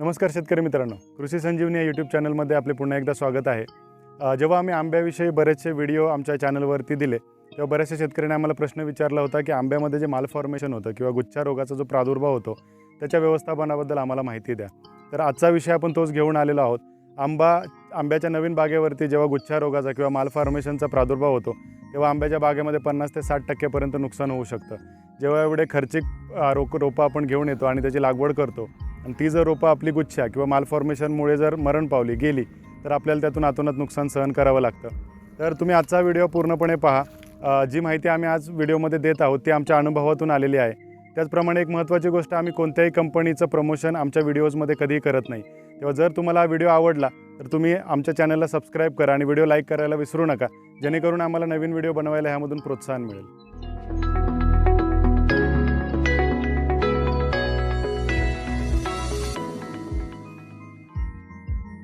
नमस्कार शेतकरी मित्रांनो. कृषी संजीवनी या यूट्यूब चॅनलमध्ये आपले पुन्हा एकदा स्वागत आहे. जेव्हा आम्ही आंब्याविषयी बरेचसे व्हिडिओ आमच्या चॅनलवरती दिले तेव्हा बऱ्याचशा शेतकऱ्यांनी आम्हाला प्रश्न विचारला होता की आंब्यामध्ये जे माल फॉर्मेशन होतं किंवा गुच्छा रोगाचा जो प्रादुर्भाव होतो त्याच्या व्यवस्थापनाबद्दल आम्हाला माहिती द्या. तर आजचा विषय आपण तोच घेऊन आलेलो आहोत. आंबा आंब्याच्या नवीन बागेवरती जेव्हा गुच्छा रोगाचा किंवा माल फॉर्मेशनचा प्रादुर्भाव होतो तेव्हा आंब्याच्या बागेमध्ये पन्नास ते साठ टक्क्यापर्यंत नुकसान होऊ शकतं. जेव्हा एवढे खर्चिक रोक रोपं आपण घेऊन येतो आणि त्याची लागवड करतो आणि ती जर रोपं आपली गुच्छा किंवा माल फॉर्मेशनमुळे जर मरण पावली गेली तर आपल्याला त्यातून आतोनात नुकसान सहन करावं लागतं. तर तुम्ही आजचा व्हिडिओ पूर्णपणे पहा. जी माहिती आम्ही आज व्हिडिओमध्ये देत आहोत ती आमच्या अनुभवातून आलेली आहे. त्याचप्रमाणे एक महत्त्वाची गोष्ट आम्ही कोणत्याही कंपनीचं प्रमोशन आमच्या व्हिडिओजमध्ये कधीही करत नाही. तेव्हा जर तुम्हाला हा व्हिडिओ आवडला तर तुम्ही आमच्या चॅनलला सबस्क्राईब करा आणि व्हिडिओ लाईक करायला विसरू नका. जेणेकरून आम्हाला नवीन व्हिडिओ बनवायला ह्यामधून प्रोत्साहन मिळेल.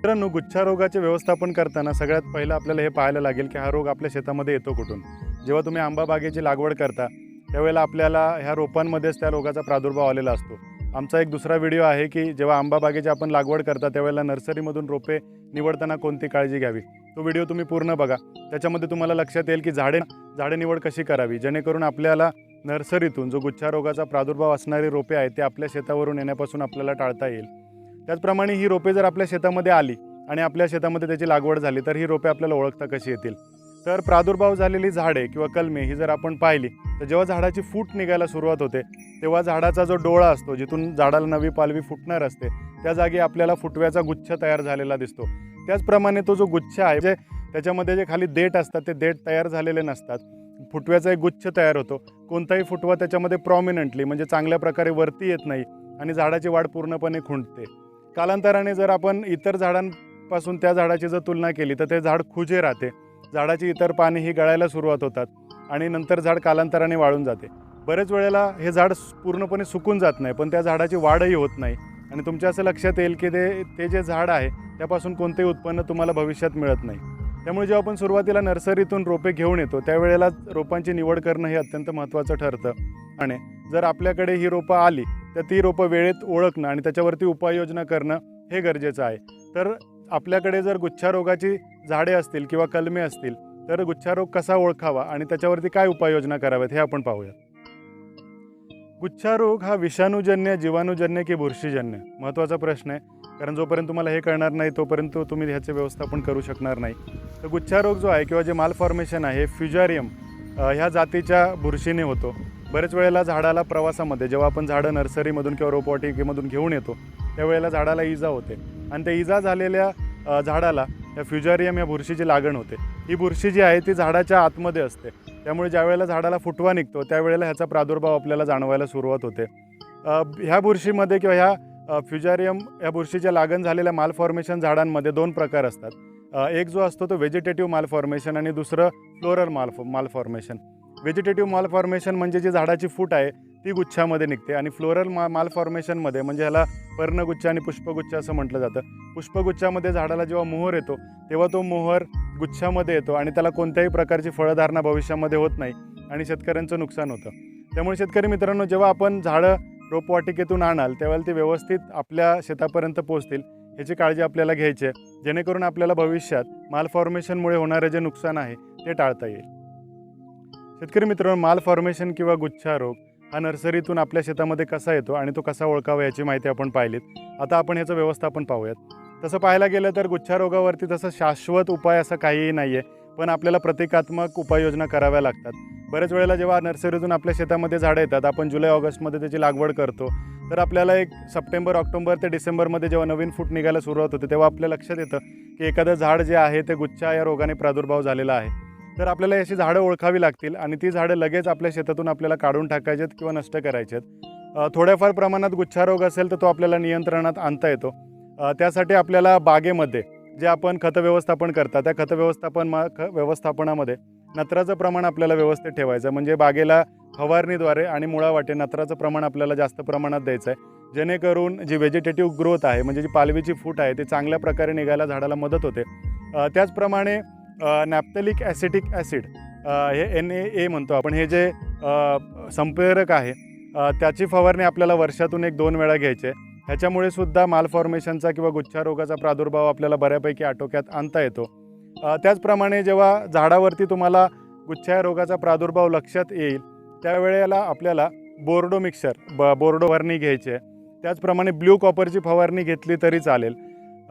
मित्रांनो गुच्छा रोगाचे व्यवस्थापन करताना सगळ्यात पहिलं आपल्याला हे पाहायला लागेल की हा रोग आपल्या शेतामध्ये येतो कुठून. जेव्हा तुम्ही आंबा बागेची लागवड करता त्यावेळेला आपल्याला ह्या रोपांमध्येच त्या रोगाचा प्रादुर्भाव आलेला असतो. आमचा एक दुसरा व्हिडिओ आहे की जेव्हा आंबा बागेची आपण लागवड करता त्यावेळेला नर्सरीमधून रोपे निवडताना कोणती काळजी घ्यावी? तो व्हिडिओ तुम्ही पूर्ण बघा. त्याच्यामध्ये तुम्हाला लक्षात येईल की झाडे झाडे निवड कशी करावी? जेणेकरून आपल्याला नर्सरीतून जो गुच्छारोगाचा प्रादुर्भाव असणारी रोपे आहेत ते आपल्या शेतावरून येण्यापासून आपल्याला टाळता येईल. त्याचप्रमाणे ही रोपे जर आपल्या शेतामध्ये आली आणि आपल्या शेतामध्ये त्याची लागवड झाली तर ही रोपे आपल्याला ओळखता कशी येतील? तर प्रादुर्भाव झालेली झाडे किंवा कलमे ही जर आपण पाहिली तर जेव्हा झाडाची फूट निघायला सुरुवात होते तेव्हा झाडाचा जो डोळा असतो जिथून झाडाला नवी पालवी फुटणार असते त्या जागी आपल्याला फुटव्याचा गुच्छ तयार झालेला दिसतो. त्याचप्रमाणे तो जो गुच्छ आहे जे त्याच्यामध्ये जे खाली देठ असतात ते देठ तयार झालेले नसतात. फुटव्याचा एक गुच्छ तयार होतो. कोणताही फुटवा त्याच्यामध्ये प्रॉमिनंटली म्हणजे चांगल्या प्रकारे वरती येत नाही आणि झाडाची वाढ पूर्णपणे खुंटते. कालांतराने जर आपण इतर झाडांपासून त्या झाडाची जर तुलना केली तर ते झाड खुजे राहते. झाडाची इतर पाने ही गळायला सुरुवात होतात आणि नंतर झाड कालांतराने वाळून जाते. बरेच वेळेला हे झाड पूर्णपणे सुकून जात नाही पण त्या झाडाची वाढही होत नाही. आणि तुमच्या असं लक्षात येईल की ते ते जे झाड आहे त्यापासून कोणतेही उत्पन्न तुम्हाला भविष्यात मिळत नाही. त्यामुळे जेव्हा आपण सुरुवातीला नर्सरीतून रोपे घेऊन येतो त्यावेळेला रोपांची निवड करणं हे अत्यंत महत्त्वाचं ठरतं. आणि जर आपल्याकडे ही रोपं आली तर ती रोपं वेळेत ओळखणं आणि त्याच्यावरती उपाययोजना करणं हे गरजेचं आहे. तर आपल्याकडे जर गुच्छारोगाची झाडे असतील किंवा कलमे असतील तर गुच्छारोग कसा ओळखावा आणि त्याच्यावरती काय उपाययोजना कराव्यात हे आपण पाहूयात गुच्छारोग हा विषाणूजन्य जीवाणूजन्य की बुरशीजन्य? महत्त्वाचा प्रश्न आहे. कारण जोपर्यंत तुम्हाला हे कळणार नाही तोपर्यंत तुम्ही ह्याचे व्यवस्थापन करू शकणार नाही. तर गुच्छारोग जो आहे किंवा जे माल फॉर्मेशन आहे फ्युजारियम ह्या जातीच्या बुरशीने होतो. बरेच वेळेला झाडाला प्रवासामध्ये जेव्हा आपण झाडं नर्सरीमधून किंवा रोपवाटिकेमधून घेऊन येतो त्यावेळेला झाडाला इजा होते. आणि त्या इजा झालेल्या झाडाला या फ्युजारियम या बुरशीची लागण होते. ही बुरशी जी आहे ती झाडाच्या आतमध्ये असते. त्यामुळे ज्यावेळेला झाडाला फुटवा निघतो त्यावेळेला ह्याचा प्रादुर्भाव आपल्याला जाणवायला सुरुवात होते. ह्या बुरशीमध्ये किंवा ह्या फ्युजारियम या बुरशीच्या लागण झालेल्या माल फॉर्मेशन झाडांमध्ये दोन प्रकार असतात. एक जो असतो तो व्हेजिटेटिव्ह माल फॉर्मेशन आणि दुसरं फ्लोरल माल माल फॉर्मेशन व्हेजिटेटिव्ह माल फॉर्मेशन म्हणजे जी झाडाची फूट आहे ती गुच्छामध्ये निघते. आणि फ्लोरल मा माल फॉर्मेशनमध्ये म्हणजे ह्याला पर्णगुच्छ आणि पुष्पगुच्छ असं म्हटलं जातं. पुष्पगुच्छामध्ये झाडाला जेव्हा मोहर येतो तेव्हा तो मोहर गुच्छामध्ये येतो आणि त्याला कोणत्याही प्रकारची फळधारणा भविष्यामध्ये होत नाही आणि शेतकऱ्यांचं नुकसान होतं. त्यामुळे शेतकरी मित्रांनो जेव्हा आपण झाडं रोपवाटिकेतून आणाल त्यावेळेला ती व्यवस्थित आपल्या शेतापर्यंत पोहोचतील ह्याची काळजी आपल्याला घ्यायची आहे. जेणेकरून आपल्याला भविष्यात माल फॉर्मेशनमुळे होणारे जे नुकसान आहे ते टाळता येईल. शेतकरी मित्रांनो माल फॉर्मेशन किंवा गुच्छा रोग हा नर्सरीतून आपल्या शेतामध्ये कसा येतो आणि तो कसा ओळखावा याची माहिती आपण पाहिलीत. आता आपण ह्याचं व्यवस्थापन पाहूयात. तसं पाहायला गेलं तर गुच्छारोगावरती तसं शाश्वत उपाय असं काहीही नाही आहे पण आपल्याला प्रतिकात्मक उपाययोजना कराव्या लागतात. बऱ्याच वेळेला जेव्हा नर्सरीतून आपल्या शेतामध्ये झाडं येतात आपण जुलै ऑगस्टमध्ये त्याची लागवड करतो तर आपल्याला एक सप्टेंबर ऑक्टोबर ते डिसेंबरमध्ये जेव्हा नवीन फूट निघायला सुरुवात होते तेव्हा आपल्या लक्षात येतं की एखादं झाड जे आहे ते गुच्छा या रोगाने प्रादुर्भाव झालेला आहे. तर आपल्याला अशी झाडं ओळखावी लागतील आणि ती झाडं लगेच आपल्या शेतातून आपल्याला काढून टाकायची आहेत किंवा नष्ट करायचे आहेत थोड्याफार प्रमाणात गुच्छारोग असेल तर तो आपल्याला नियंत्रणात आणता येतो. त्यासाठी आपल्याला बागेमध्ये जे आपण खत व्यवस्थापन करता त्या खत व्यवस्थापन मा ख व्यवस्थापनामध्ये नत्राचं प्रमाण आपल्याला व्यवस्थित ठेवायचं आहे. म्हणजे बागेला फवारणीद्वारे आणि मुळावाटे नत्राचं प्रमाण आपल्याला जास्त प्रमाणात द्यायचं आहे. जेणेकरून जी व्हेजिटेटिव्ह ग्रोथ आहे म्हणजे जी पालवीची फूट आहे ती चांगल्या प्रकारे निघायला झाडाला मदत होते. त्याचप्रमाणे नॅप्थलिक ॲसिटिक ॲसिड हे एन ए ए म्हणतो आपण. हे जे संप्रेरक आहे त्याची फवारणी आपल्याला वर्षातून एक दोन वेळा घ्यायची आहे. ह्याच्यामुळे सुद्धा मालफॉर्मेशनचा किंवा गुच्छा रोगाचा प्रादुर्भाव आपल्याला बऱ्यापैकी आटोक्यात आणता येतो. त्याचप्रमाणे जेव्हा झाडावरती तुम्हाला गुच्छा रोगाचा प्रादुर्भाव लक्षात येईल त्यावेळेला आपल्याला बोर्डो मिक्सर ब बोर्डो फवारणी घ्यायची आहे. त्याचप्रमाणे ब्ल्यू कॉपरची फवारणी घेतली तरी चालेल.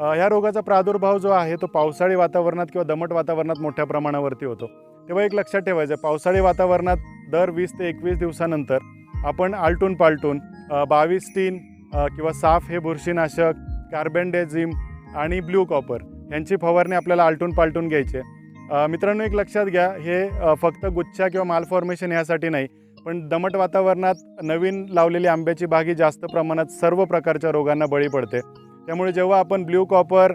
ह्या रोगाचा प्रादुर्भाव जो आहे तो पावसाळी वातावरणात किंवा दमट वातावरणात मोठ्या प्रमाणावरती होतो. तेव्हा एक लक्षात ठेवायचं पावसाळी वातावरणात दर वीस ते एकवीस दिवसानंतर आपण आलटून पालटून बावीस टीन किंवा साफ हे बुरशीनाशक कार्बेंडेझिम आणि ब्ल्यू कॉपर यांची फवारणी आपल्याला आलटून पालटून घ्यायची मित्रांनो एक लक्षात घ्या हे फक्त गुच्छा किंवा मालफॉर्मेशन यासाठी नाही पण दमट वातावरणात नवीन लावलेली आंब्याची बागी जास्त प्रमाणात सर्व प्रकारच्या रोगांना बळी पडते. त्यामुळे जेव्हा आपण ब्ल्यू कॉपर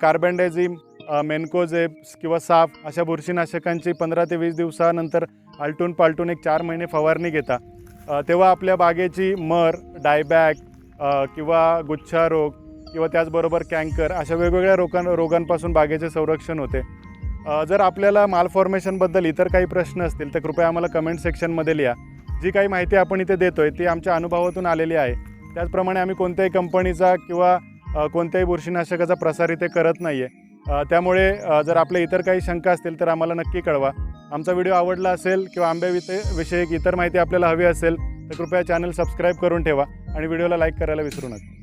कार्बनडायझिम मेन्कोझेप्स किंवा साफ अशा बुरशीनाशकांची पंधरा ते वीस दिवसानंतर आलटून पालटून एक चार महिने फवारणी घेता तेव्हा आपल्या बागेची मर डायबॅक किंवा गुच्छा रोग किंवा त्याचबरोबर कँकर अशा वेगवेगळ्या रोगां रोगांपासून बागेचे संरक्षण होते. जर आपल्याला मालफॉर्मेशनबद्दल इतर काही प्रश्न असतील तर कृपया आम्हाला कमेंट सेक्शनमध्ये लिहा. जी काही माहिती आपण इथे देतो आहे ती आमच्या अनुभवातून आलेली आहे. त्याचप्रमाणे आम्ही कोणत्याही कंपनीचा किंवा कोणत्याही बुरशीनाशकाचा प्रसार इथे करत नाही आहे त्यामुळे जर आपल्या इतर काही शंका असतील तर आम्हाला नक्की कळवा. आमचा व्हिडिओ आवडला असेल किंवा आंब्याविषयी विषयक इतर माहिती आपल्याला हवी असेल तर कृपया चॅनल सबस्क्राईब करून ठेवा आणि व्हिडिओला लाईक करायला विसरू नका.